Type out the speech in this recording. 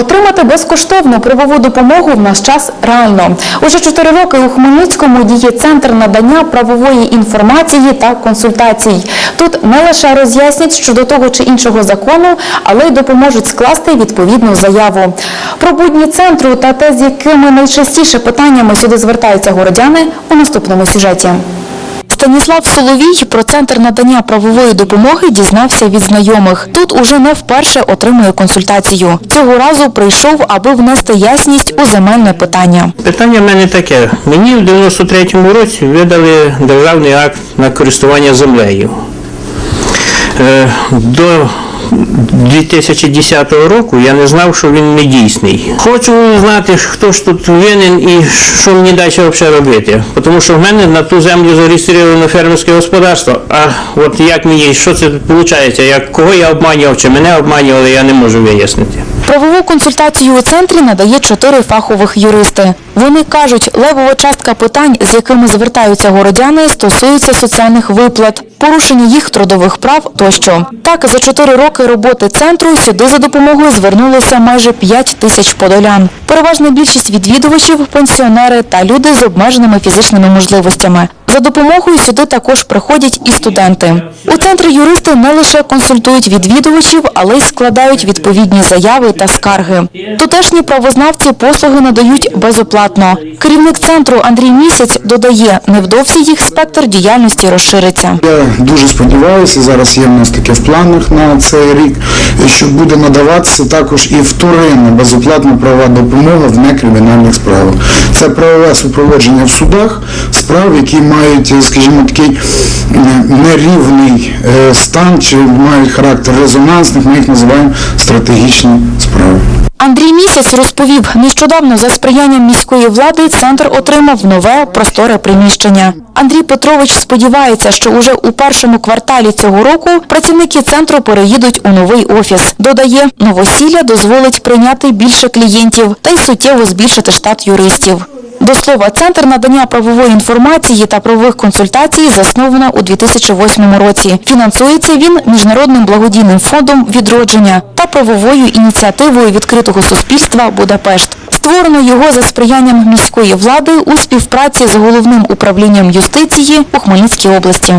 Отримати безкоштовну правову допомогу в наш час реально. Уже чотири роки у Хмельницькому діє центр надання правової інформації та консультацій. Тут не лише роз'яснять щодо того чи іншого закону, але й допоможуть скласти відповідну заяву. Про будні центру та те, з якими найчастіше питаннями сюди звертаються городяни, у наступному сюжеті. Станіслав Соловій про центр надання правової допомоги дізнався від знайомих. Тут уже не вперше отримує консультацію. Цього разу прийшов, аби внести ясність у земельне питання. Питання в мене таке. Мені в 93-му році видали державний акт на користування землею. Е, До 2010 року я не знав, що він не дійсний. Хочу знати, хто ж тут винен і що мені далі взагалі робити. Тому що в мене на ту землю зареєстровано фермерське господарство. А от як мені, що це виходить, як кого я обманював, чи мене обманювали, я не можу вияснити. Правову консультацію у центрі надає чотири фахових юристи. Вони кажуть, левова частка питань, з якими звертаються городяни, стосується соціальних виплат, порушення їх трудових прав тощо. Так, за чотири роки роботи центру сюди за допомогою звернулося майже 5 тисяч подолян. Переважна більшість відвідувачів – пенсіонери та люди з обмеженими фізичними можливостями. За допомогою сюди також приходять і студенти. У центрі юристи не лише консультують відвідувачів, але й складають відповідні заяви та скарги. Тутешні правознавці послуги надають безоплатно. Керівник центру Андрій Місяць додає, невдовзі їх спектр діяльності розшириться. Я дуже сподіваюся, зараз є в нас таке в планах на цей рік, що буде надаватися також і вторинна безоплатна правова допомога в некримінальних справах. Це правове супроводження в судах справ, які мають, скажімо, такий е, нерівний е, стан чи мають характер резонансних, ми їх називаємо стратегічні справи. Андрій Місяць розповів, нещодавно за сприянням міської влади центр отримав нове просторе приміщення. Андрій Петрович сподівається, що уже у першому кварталі цього року працівники центру переїдуть у новий офіс. Додає, новосілля дозволить прийняти більше клієнтів та й суттєво збільшити штат юристів. До слова, Центр надання правової інформації та правових консультацій засновано у 2008 році. Фінансується він Міжнародним благодійним фондом «Відродження» та правовою ініціативою відкритого суспільства «Будапешт». Створено його за сприянням міської влади у співпраці з головним управлінням юстиції у Хмельницькій області.